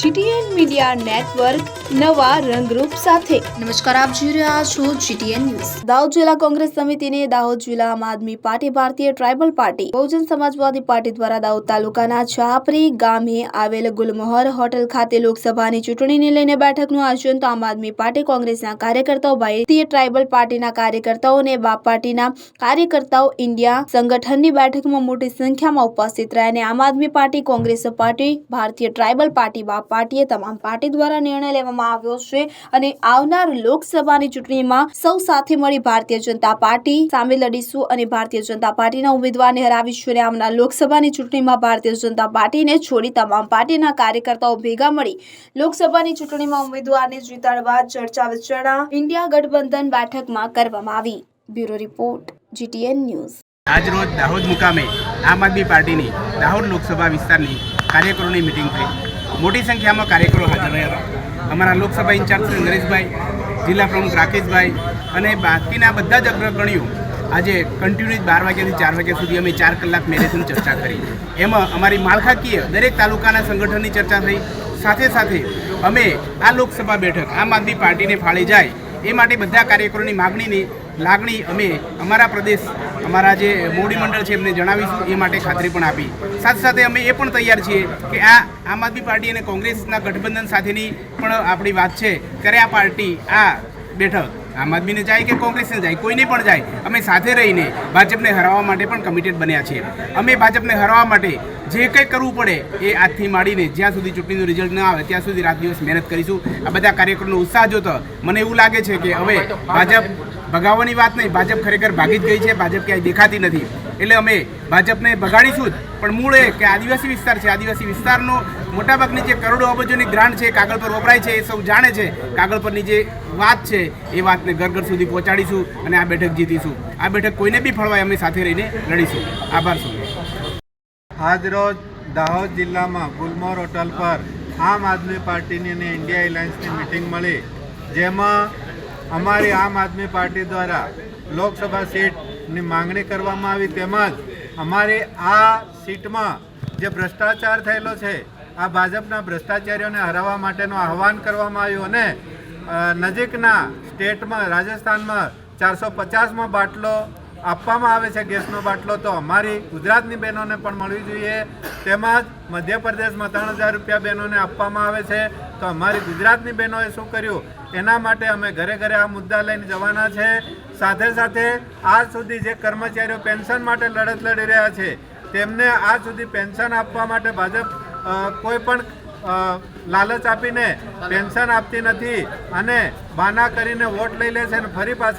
GTN media network નવા રંગરૂપ સાથે. નમસ્કાર આપ જોઈ રહ્યા છો જીટીએન ન્યૂઝ. દાહોદ જિલ્લા કોંગ્રેસ સમિતિને દાહોદ જિલ્લા Aam Aadmi party Bharatiya tribal party Bahujan Samajwadi party દ્વારા દાહોદ તાલુકાના છાપરી ગામે આવેલ ગુલમોહર હોટલ ખાતે લોકસભાની ચૂંટણીને લઈને બેઠકનું આયોજન તો આમ આદમી પાર્ટી કોંગ્રેસના કાર્યકર્તાઓ ભારતીય ટ્રાઇબલ પાર્ટીના કાર્યકર્તાઓ અને બાપ પાર્ટીના કાર્યકર્તાઓ ઇન્ડિયા સંગઠનની બેઠકમાં મોટી સંખ્યામાં ઉપસ્થિત રહ્યા અને Aam Aadmi party Congress party Bharatiya tribal party બાપ પાર્ટીએ તમામ પાર્ટી દ્વારા નિર્ણય લેવામાં આવ્યો છે અને આવનાર લોકસભાની ચૂંટણીમાં સૌ સાથે મળી ભારતીય જનતા પાર્ટી સામે લડીશું અને ભારતીય જનતા પાર્ટીના ઉમેદવારને હરાવીશું અને આવનાર લોકસભાની ચૂંટણીમાં ભારતીય જનતા પાર્ટીને છોડી તમામ પાર્ટીના કાર્યકર્તાઓ ભેગા મળી લોકસભાની ચૂંટણીમાં ઉમેદવારને જીતાડવા ચર્ચા વિચારણા ઇન્ડિયા ગઠબંધન બેઠકમાં કરવામાં આવી. Bureau report, GTN news. આજરોજ દાહોદ મુકામે આમ આદમી પાર્ટીની દાહોદ લોકસભા વિસ્તારની કાર્યકરોની મિટિંગ થઈ. મોટી સંખ્યામાં કાર્યકરો હાજર રહ્યા અમારા લોકસભા ઇન્ચાર્જ શ્રી નરેશભાઈ, જિલ્લા પ્રમુખ રાકેશભાઈ અને બાકીના બધા જ અગ્રગણીઓ આજે કન્ટિન્યુઅસ બાર વાગ્યાથી ચાર વાગ્યા સુધી અમે ચાર કલાક મેરેથોન ચર્ચા કરી. એમાં અમારી માળખાકીય દરેક તાલુકાના સંગઠનની ચર્ચા થઈ. સાથે સાથે અમે આ લોકસભા બેઠક આમ આદમી પાર્ટીને ફાળે જાય એ માટે બધા કાર્યકરોની માગણીની લાગણી અમે અમારા પ્રદેશ, અમારા જે મોવડી મંડળ છે એમને જણાવીશું, એ માટે ખાતરી પણ આપી. સાથે સાથે અમે એ પણ તૈયાર છીએ કે આ આમ આદમી પાર્ટી અને કોંગ્રેસના ગઠબંધન સાથેની પણ આપણી વાત છે. ત્યારે આ પાર્ટી, આ બેઠક આમ આદમીને જાય કે કોંગ્રેસને જાય, કોઈને પણ જાય, અમે સાથે રહીને ભાજપને હરાવવા માટે પણ કમિટેડ બન્યા છીએ. અમે ભાજપને હરાવવા માટે જે કંઈ કરવું પડે એ આજથી માંડીને જ્યાં સુધી ચૂંટણીનું રિઝલ્ટ ન આવે, ત્યાં સુધી રાત દિવસ મહેનત કરીશું. આ બધા કાર્યક્રમનો ઉત્સાહ જોતો મને એવું લાગે છે કે હવે ભાજપ ભગાવવાની વાત નહીં. ભાજપ ખરેખર ભાગી જ ગઈ છે. ભાજપ ક્યાંય દેખાતી નથી. એટલે અમે ભાજપને ભગાડીશું જ. પણ મૂળ એ કે આદિવાસી વિસ્તાર છે. આદિવાસી વિસ્તારનો મોટાભાગની જે કરોડો અબજોની ગ્રાન્ટ છે, કાગળ પર વપરાય છે, એ સૌ જાણે છે. કાગળ પરની જે વાત છે, એ વાતને ઘર ઘર સુધી પહોંચાડીશું અને આ બેઠક જીતીશું. આ બેઠક કોઈને બી ફળવાય, અમે સાથે રહીને લડીશું. આભાર સૌ. આજરોજ દાહોદ જિલ્લામાં ગુલમોર હોટલ પર આમ આદમી પાર્ટીની અને ઇન્ડિયા એલાયન્સની મિટિંગ મળી, જેમાં અમારી આમ આદમી પાર્ટી દ્વારા લોકસભા સીટની માંગણી કરવામાં આવી તેમજ અમારી આ સીટમાં જે ભ્રષ્ટાચાર થયેલો છે, આ ભાજપના ભ્રષ્ટાચારીઓને હરાવવા માટેનું આહવાન કરવામાં આવ્યું અને નજીકના સ્ટેટમાં, રાજસ્થાનમાં ચારસો પચાસમાં બાટલો આપવામાં આવે છે, ગેસનો બાટલો તો અમારી ગુજરાતની બહેનોને પણ મળવી જોઈએ. તેમજ મધ્યપ્રદેશમાં ત્રણ હજાર રૂપિયા બહેનોને આપવામાં આવે છે. તો અમારી ગુજરાતની બહેનોએ શું કર્યું? એના માટે અમે ઘરે ઘરે આ મુદ્દા લઈને જવાના છે. સાથે સાથે આજ સુધી જે કર્મચારીઓ પેન્શન માટે લડત લડી રહ્યા છે તેમને આજ સુધી પેન્શન આપવા માટે ભાજપ કોઈ પણ લાલચ આપીને પેન્શન આપતી નથી અને બાના કરીને વોટ લઈ લે છે અને ફરી પાછા